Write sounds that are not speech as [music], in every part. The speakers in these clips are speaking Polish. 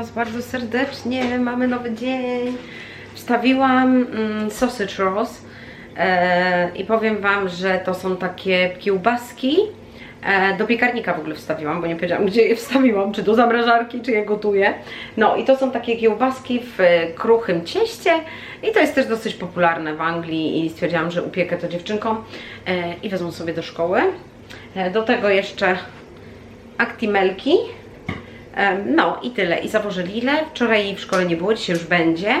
Was bardzo serdecznie. Mamy nowy dzień. Wstawiłam mm, sausage rolls e, i powiem Wam, że to są takie kiełbaski. E, do piekarnika w ogóle wstawiłam, bo nie powiedziałam gdzie je wstawiłam, czy do zamrażarki, czy je gotuję. No i to są takie kiełbaski w kruchym cieście i to jest też dosyć popularne w Anglii i stwierdziłam, że upiekę to dziewczynkom e, i wezmą sobie do szkoły. E, do tego jeszcze aktimelki. No i tyle. I zawożę Lilę. Wczoraj jej w szkole nie było, dzisiaj już będzie.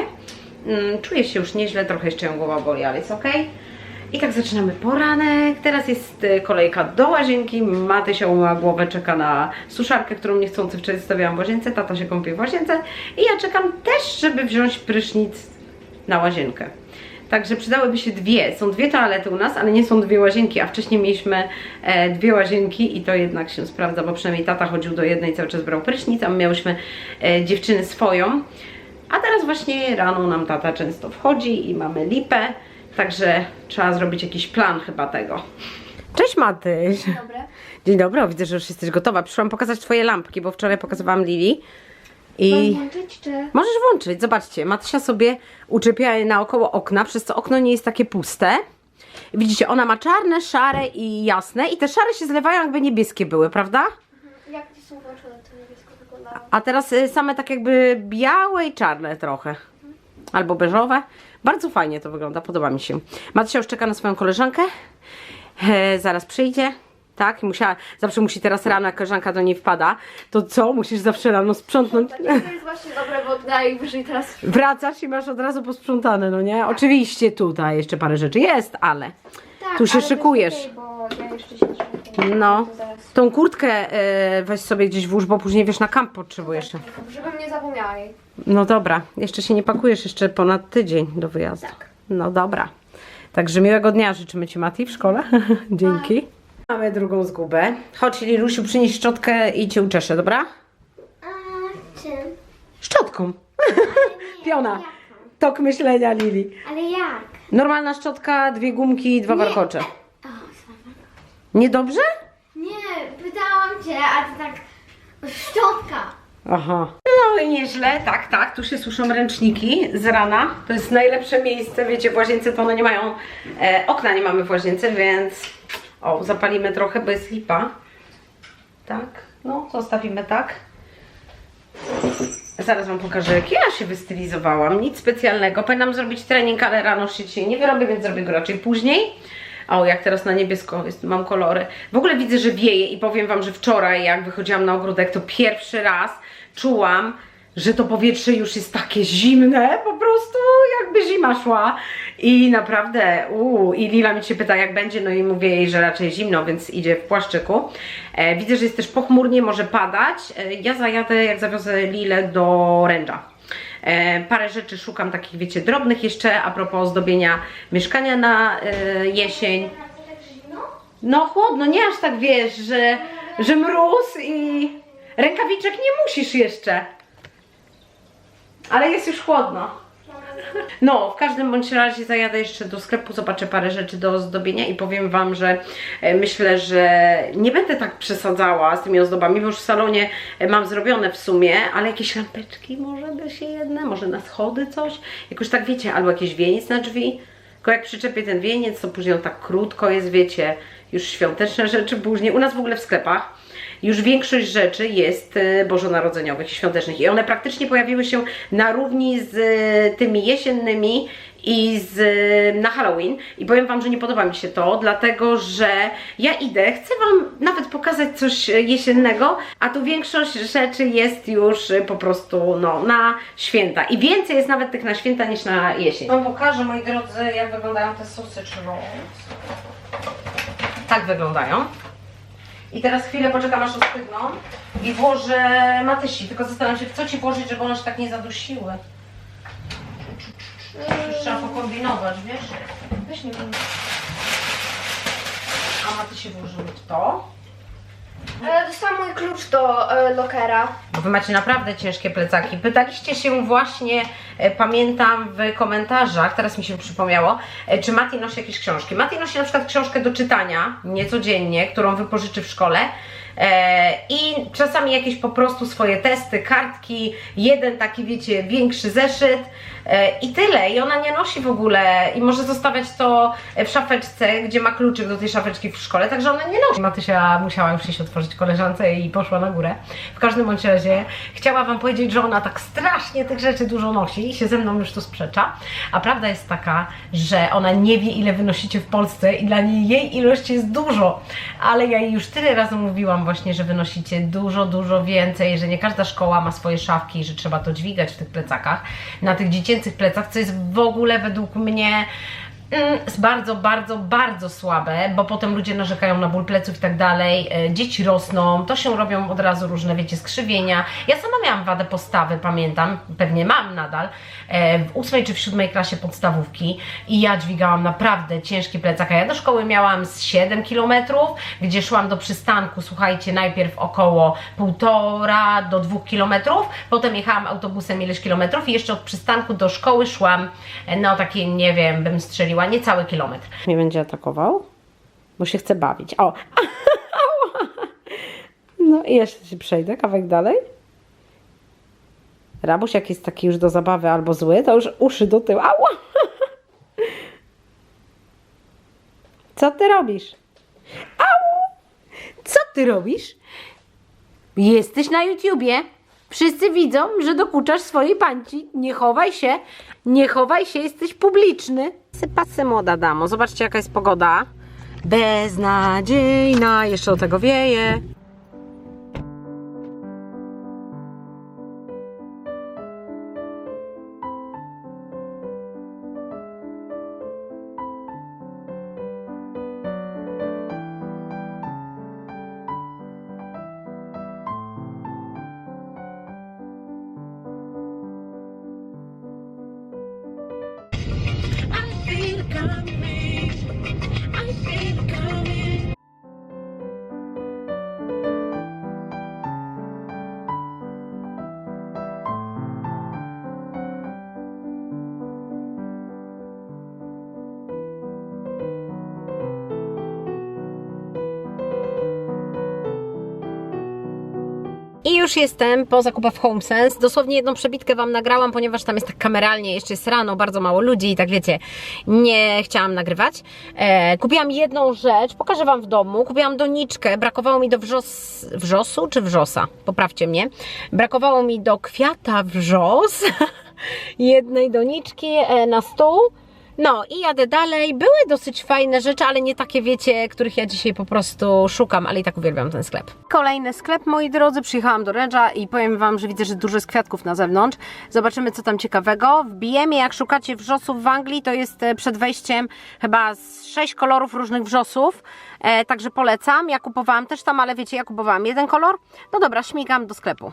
Mm, Czuję się już nieźle, trochę jeszcze ją głowa boli, ale jest ok. I tak zaczynamy poranek. Teraz jest e, kolejka do łazienki. Matysia umyła głowę, czeka na suszarkę, którą niechcący wczoraj zostawiłam w łazience. Tata się kąpie w łazience. I ja czekam też, żeby wziąć prysznic na łazienkę. Także przydałyby się dwie. Są dwie toalety u nas, ale nie są dwie łazienki, a wcześniej mieliśmy e, dwie łazienki i to jednak się sprawdza, bo przynajmniej tata chodził do jednej, cały czas brał prysznic, a my miałyśmy e, dziewczyny swoją. A teraz właśnie rano nam tata często wchodzi i mamy lipę, także trzeba zrobić jakiś plan chyba tego. Cześć Matyś! Dzień dobry, o, widzę, że już jesteś gotowa. Przyszłam pokazać Twoje lampki, bo wczoraj pokazywałam Lili. I... Włączyć, czy... Możesz włączyć, zobaczcie, Matysia sobie uczepia je naokoło okna, przez co okno nie jest takie puste. Widzicie, ona ma czarne, szare i jasne i te szare się zlewają jakby niebieskie były, prawda? Jak ci są włączone, to niebiesko wyglądało. A teraz y, same tak jakby białe i czarne trochę. Albo beżowe. Bardzo fajnie to wygląda, podoba mi się. Matysia już czeka na swoją koleżankę. E, zaraz przyjdzie. Tak, I musiała, zawsze musi teraz rano, jak koleżanka do niej wpada, to co? Musisz zawsze rano sprzątnąć. To jest właśnie dobre, bo najwyżej teraz... Wracasz i masz od razu posprzątane, no nie? Oczywiście tutaj jeszcze parę rzeczy jest, ale Tak, tu się ale szykujesz. okej, bo ja jeszcze się trzymam. No. Tą kurtkę e, weź sobie gdzieś włóż, bo później wiesz, na kamp potrzebujesz. Żebym nie zapomniała jej. No dobra, jeszcze się nie pakujesz, jeszcze ponad tydzień do wyjazdu. Tak. No dobra. Także miłego dnia życzymy Ci Mati w szkole. [laughs] Dzięki. Mamy drugą zgubę. Chodź Lilusiu, przynieś szczotkę i Cię uczeszę, dobra? A czym? Szczotką. [laughs] Piona. Tok myślenia Lili. Ale jak? Normalna szczotka, dwie gumki i dwa warkocze. Niedobrze? Nie, pytałam cię, a ty tak... Szczotka. Aha. No i nieźle, tak, tak. Tu się suszą ręczniki z rana. To jest najlepsze miejsce, wiecie, w łazience to one nie mają, e, okna nie mamy w łazience, więc o, zapalimy trochę, bo jest lipa. Tak, no, zostawimy tak. Zaraz Wam pokażę, jak ja się wystylizowałam. Nic specjalnego. Powinnam zrobić trening, ale rano się dzisiaj nie wyrobię, więc zrobię go raczej później. O, jak teraz na niebiesko jest, mam kolory. W ogóle widzę, że wieje i powiem Wam, że wczoraj, jak wychodziłam na ogródek, to pierwszy raz czułam, że to powietrze już jest takie zimne, po prostu jakby zima szła. I naprawdę, uuu, i Lila mi się pyta, jak będzie, no i mówię jej, że raczej zimno, więc idzie w płaszczyku. E, widzę, że jest też pochmurnie, może padać. E, ja zajadę, jak zawiozę Lilę do Ręcza. E, parę rzeczy szukam takich, wiecie, drobnych jeszcze a propos ozdobienia mieszkania na e, jesień. No chłodno, nie aż tak wiesz, że, że mróz i rękawiczek nie musisz jeszcze. Ale jest już chłodno. No, w każdym bądź razie zajadę jeszcze do sklepu, zobaczę parę rzeczy do ozdobienia i powiem Wam, że e, myślę, że nie będę tak przesadzała z tymi ozdobami, bo już w salonie e, mam zrobione w sumie, ale jakieś lampeczki może by się jedne, może na schody coś, jakoś tak wiecie, albo jakiś wieniec na drzwi. Tylko jak przyczepię ten wieniec, to później on tak krótko jest, wiecie, już świąteczne rzeczy później. U nas w ogóle w sklepach już większość rzeczy jest e, bożonarodzeniowych i świątecznych i one praktycznie pojawiły się na równi z e, tymi jesiennymi i z, e, na Halloween i powiem Wam, że nie podoba mi się to, dlatego że ja idę, chcę Wam nawet pokazać coś jesiennego, a tu większość rzeczy jest już po prostu no, na święta i więcej jest nawet tych na święta niż na jesień. Wam pokażę, moi drodzy, jak wyglądają te sausage rolls. Tak wyglądają. I teraz chwilę poczekam aż ostygną i włożę matysi, tylko zastanawiam się w co Ci włożyć, żeby one się tak nie zadusiły. Już trzeba pokombinować, wiesz? Weź nie wiem. A matysi włożymy w to. Ale dostałam mój klucz do e, lokera. Bo Wy macie naprawdę ciężkie plecaki. Pytaliście się właśnie, e, pamiętam w komentarzach, teraz mi się przypomniało, e, czy Mati nosi jakieś książki. Mati nosi na przykład książkę do czytania, niecodziennie, którą wypożyczy w szkole. E, I czasami jakieś po prostu swoje testy, kartki, jeden taki, wiecie, większy zeszyt e, i tyle. I ona nie nosi w ogóle i może zostawiać to w szafeczce, gdzie ma kluczyk do tej szafeczki w szkole, także ona nie nosi. Matysia musiała już iść otworzyć koleżance i poszła na górę. W każdym bądź razie chciała Wam powiedzieć, że ona tak strasznie tych rzeczy dużo nosi i się ze mną już tu sprzecza. A prawda jest taka, że ona nie wie, ile wynosicie w Polsce i dla niej jej ilość jest dużo. Ale ja jej już tyle razy mówiłam właśnie, że wynosicie dużo, dużo więcej, że nie każda szkoła ma swoje szafki że trzeba to dźwigać w tych plecakach. Na tych dziecięcych plecach, co jest w ogóle według mnie mm, bardzo, bardzo, bardzo słabe, bo potem ludzie narzekają na ból pleców i tak dalej, e, dzieci rosną, to się robią od razu różne, wiecie, skrzywienia. Ja sama miałam wadę postawy, pamiętam, pewnie mam nadal, w ósmej czy w siódmej klasie podstawówki i ja dźwigałam naprawdę ciężki plecak, a ja do szkoły miałam z 7 km, gdzie szłam do przystanku, słuchajcie, najpierw około półtora do dwóch kilometrów, potem jechałam autobusem ileś kilometrów i jeszcze od przystanku do szkoły szłam, e, no takie, nie wiem, bym strzeliła, niecały kilometr. Mnie będzie atakował, bo się chce bawić. O! [laughs] No i jeszcze się przejdę, kawałek dalej. Rabuś jak jest taki już do zabawy albo zły, to już uszy do tyłu. Ała! [laughs] Co ty robisz? Au! Co ty robisz? Jesteś na YouTubie. Wszyscy widzą, że dokuczasz swojej panci. Nie chowaj się. Nie chowaj się, jesteś publiczny. Sypasy młoda damo. Zobaczcie jaka jest pogoda. Beznadziejna. Jeszcze do tego wieje. Już jestem po zakupach w HomeSense. Dosłownie jedną przebitkę Wam nagrałam, ponieważ tam jest tak kameralnie, jeszcze jest rano, bardzo mało ludzi i tak wiecie, nie chciałam nagrywać. E, kupiłam jedną rzecz, pokażę Wam w domu. Kupiłam doniczkę, brakowało mi do wrzos, wrzosu czy wrzosa? Poprawcie mnie. Brakowało mi do kwiata wrzos, [laughs] jednej doniczki e, na stół. No i jadę dalej. Były dosyć fajne rzeczy, ale nie takie, wiecie, których ja dzisiaj po prostu szukam, ale i tak uwielbiam ten sklep. Kolejny sklep, moi drodzy. Przyjechałam do Redża i powiem Wam, że widzę, że dużo jest kwiatków na zewnątrz. Zobaczymy, co tam ciekawego. Wbijemy, jak szukacie wrzosów w Anglii, to jest e, przed wejściem chyba z sześć kolorów różnych wrzosów. E, także polecam. Ja kupowałam też tam, ale wiecie, ja kupowałam jeden kolor. No dobra, śmigam do sklepu.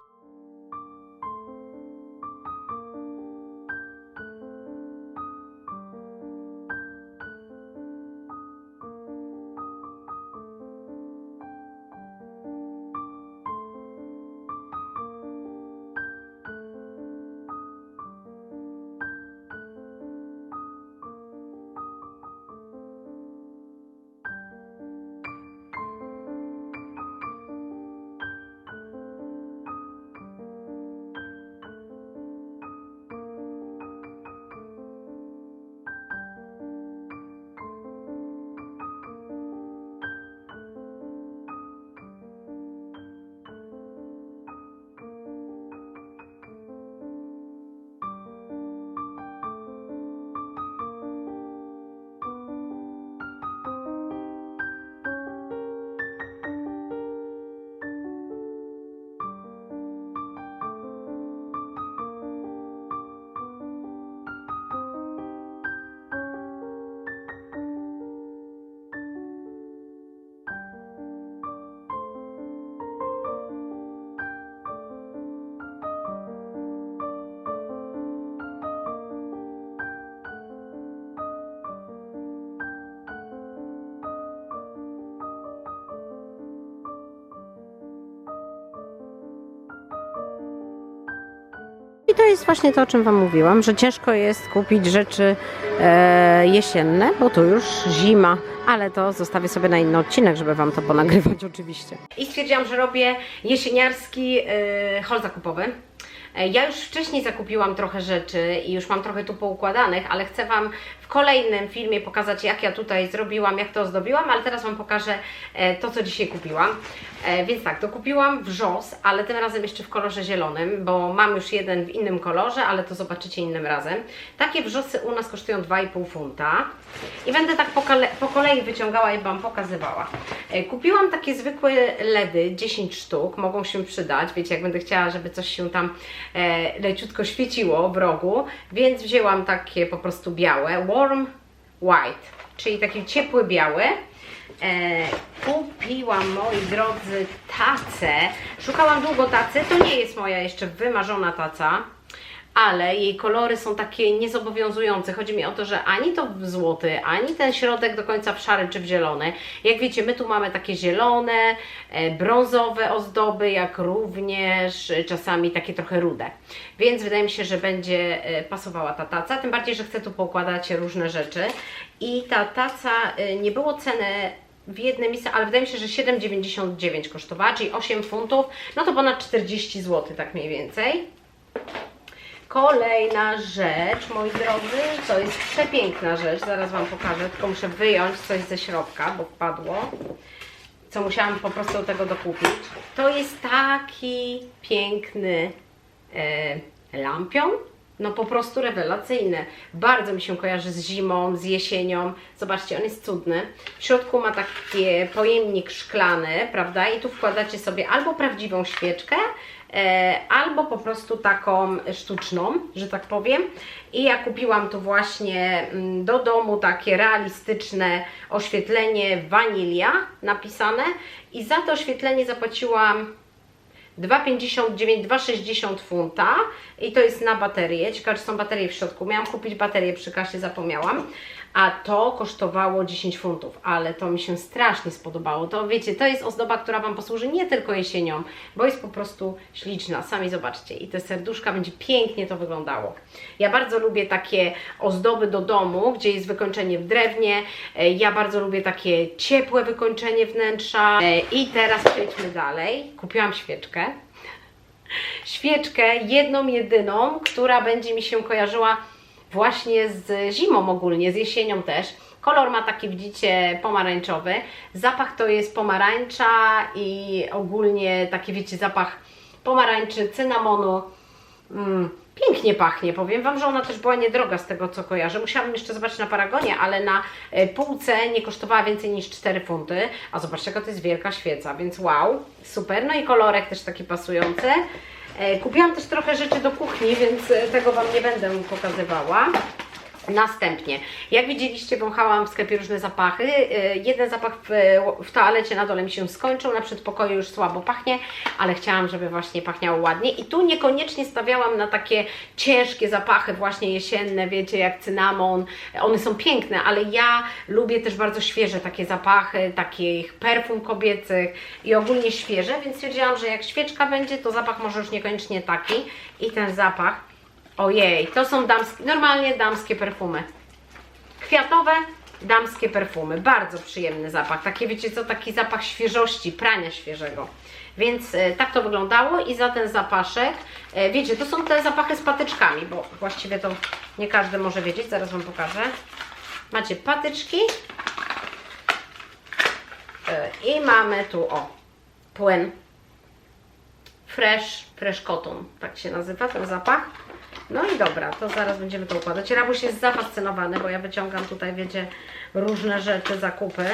To jest właśnie to, o czym Wam mówiłam, że ciężko jest kupić rzeczy e, jesienne, bo tu już zima. Ale to zostawię sobie na inny odcinek, żeby Wam to ponagrywać [laughs] oczywiście. I stwierdziłam, że robię jesieniarski e, hol zakupowy. E, Ja już wcześniej zakupiłam trochę rzeczy i już mam trochę tu poukładanych, ale chcę Wam w kolejnym filmie pokazać, jak ja tutaj zrobiłam, jak to ozdobiłam, ale teraz Wam pokażę e, to, co dzisiaj kupiłam. E, Więc tak, to kupiłam wrzos, ale tym razem jeszcze w kolorze zielonym, bo mam już jeden w innym kolorze, ale to zobaczycie innym razem. Takie wrzosy u nas kosztują 2,5 funta i będę tak po, po kolei wyciągała i Wam pokazywała. E, Kupiłam takie zwykłe LEDy, 10 sztuk, mogą się przydać, wiecie, jak będę chciała, żeby coś się tam leciutko świeciło w rogu, więc wzięłam takie po prostu białe, warm white, czyli takie ciepłe białe. E, kupiłam, moi drodzy, tacę. Szukałam długo tacy, to nie jest moja jeszcze wymarzona taca ale jej kolory są takie niezobowiązujące. Chodzi mi o to, że ani to w złoty, ani ten środek do końca w szary czy w zielony. Jak wiecie, my tu mamy takie zielone, e, brązowe ozdoby, jak również e, czasami takie trochę rude. Więc wydaje mi się, że będzie e, pasowała ta taca, tym bardziej, że chcę tu poukładać różne rzeczy. I ta taca, nie było ceny w jednym miejscu, ale wydaje mi się, że 7,99 kosztowała, czyli 8 funtów, no to ponad 40 zł, tak mniej więcej. Kolejna rzecz, moi drodzy, to jest przepiękna rzecz, zaraz Wam pokażę, tylko muszę wyjąć coś ze środka, bo wpadło, co musiałam po prostu tego dokupić. To jest taki piękny e, lampion, no po prostu rewelacyjny. Bardzo mi się kojarzy z zimą, z jesienią. Zobaczcie, on jest cudny. W środku ma taki pojemnik szklany, prawda? I tu wkładacie sobie albo prawdziwą świeczkę, e, albo po prostu taką sztuczną, że tak powiem. I ja kupiłam tu właśnie mm, do domu takie realistyczne oświetlenie wanilia napisane i za to oświetlenie zapłaciłam 2,59, 2,60 funta i to jest na baterię. Ciekawe, czy są baterie w środku. Miałam kupić baterię przy kasie, zapomniałam. A to kosztowało 10 funtów, ale to mi się strasznie spodobało. To wiecie, to jest ozdoba, która Wam posłuży nie tylko jesienią, bo jest po prostu śliczna. Sami zobaczcie. I te serduszka będzie pięknie to wyglądało. Ja bardzo lubię takie ozdoby do domu, gdzie jest wykończenie w drewnie. E, Ja bardzo lubię takie ciepłe wykończenie wnętrza. E, I teraz przejdźmy dalej. Kupiłam świeczkę świeczkę, jedną, jedyną, która będzie mi się kojarzyła właśnie z zimą ogólnie, z jesienią też. Kolor ma taki, widzicie, pomarańczowy. Zapach to jest pomarańcza i ogólnie taki, wiecie, zapach pomarańczy, cynamonu. Mm, pięknie pachnie, powiem Wam, że ona też była niedroga z tego, co kojarzę. Musiałam jeszcze zobaczyć na Paragonie, ale na e, półce nie kosztowała więcej niż 4 funty. A zobaczcie, jaka to jest wielka świeca, więc wow, super. No i kolorek też taki pasujący. E, Kupiłam też trochę rzeczy do kuchni, więc e, tego Wam nie będę pokazywała. Następnie, jak widzieliście, wąchałam w sklepie różne zapachy. E, Jeden zapach w, w toalecie na dole mi się skończył, na przedpokoju już słabo pachnie, ale chciałam, żeby właśnie pachniało ładnie. I tu niekoniecznie stawiałam na takie ciężkie zapachy, właśnie jesienne, wiecie, jak cynamon. One są piękne, ale ja lubię też bardzo świeże takie zapachy, takich perfum kobiecych i ogólnie świeże, więc stwierdziłam, że jak świeczka będzie, to zapach może już niekoniecznie taki. I ten zapach Ojej, to są damskie, normalnie damskie perfumy. Kwiatowe, damskie perfumy. Bardzo przyjemny zapach. Taki, wiecie co, taki zapach świeżości, prania świeżego. Więc e, tak to wyglądało i za ten zapaszek, e, wiecie, to są te zapachy z patyczkami, bo właściwie to nie każdy może wiedzieć, zaraz Wam pokażę. Macie patyczki e, i mamy tu, o, płyn Fresh, Fresh Cotton, tak się nazywa ten zapach. No i dobra, to zaraz będziemy to układać. Rabuś jest zafascynowany, bo ja wyciągam tutaj, wiecie, różne rzeczy, zakupy.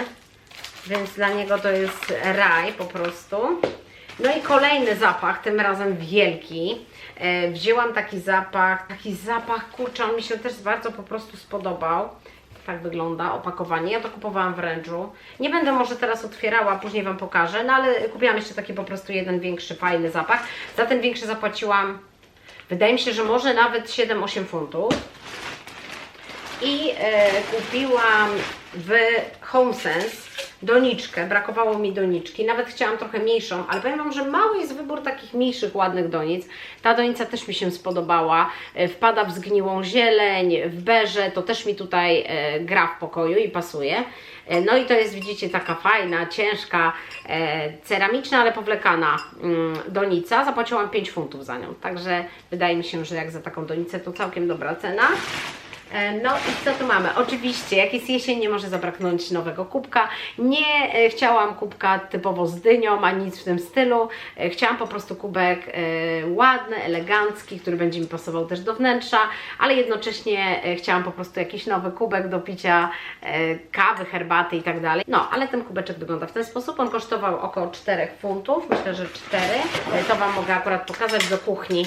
Więc dla niego to jest raj po prostu. No i kolejny zapach, tym razem wielki. E, wzięłam taki zapach, taki zapach, kurczę, on mi się też bardzo po prostu spodobał. Tak wygląda opakowanie. Ja to kupowałam w Rędżu. Nie będę może teraz otwierała, później Wam pokażę, no ale kupiłam jeszcze taki po prostu jeden większy, fajny zapach. Za ten większy zapłaciłam, wydaje mi się, że może nawet 7-8 funtów. I e, kupiłam w HomeSense doniczkę, brakowało mi doniczki, nawet chciałam trochę mniejszą, ale powiem Wam, że mały jest wybór takich mniejszych, ładnych donic. Ta donica też mi się spodobała, E, wpada w zgniłą zieleń, w berze, to też mi tutaj e, gra w pokoju i pasuje. E, No i to jest, widzicie, taka fajna, ciężka, ceramiczna, ale powlekana mm, donica. Zapłaciłam 5 funtów za nią, także wydaje mi się, że jak za taką donicę to całkiem dobra cena. E, No i co tu mamy? Oczywiście, jak jest jesień, nie może zabraknąć nowego kubka. Nie e, chciałam kubka typowo z dynią, ani nic w tym stylu. E, Chciałam po prostu kubek ładny, elegancki, który będzie mi pasował też do wnętrza, ale jednocześnie chciałam po prostu jakiś nowy kubek do picia kawy, herbaty i tak dalej. No, ale ten kubeczek wygląda w ten sposób. On kosztował około 4 funtów, myślę, że 4. E, To Wam mogę akurat pokazać do kuchni.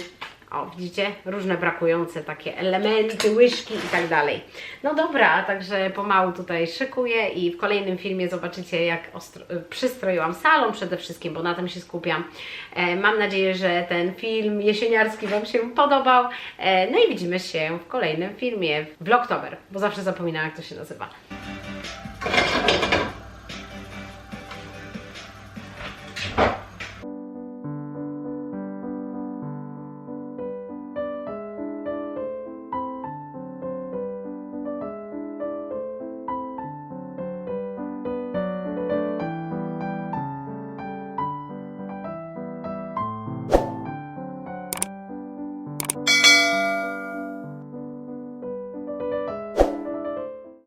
O, widzicie? Różne brakujące takie elementy, łyżki i tak dalej. No dobra, także pomału tutaj szykuję i w kolejnym filmie zobaczycie, jak y, przystroiłam salon przede wszystkim, bo na tym się skupiam. E, mam nadzieję, że ten film jesieniarski Wam się podobał. E, no i widzimy się w kolejnym filmie, w Vlogtober, bo zawsze zapominam, jak to się nazywa.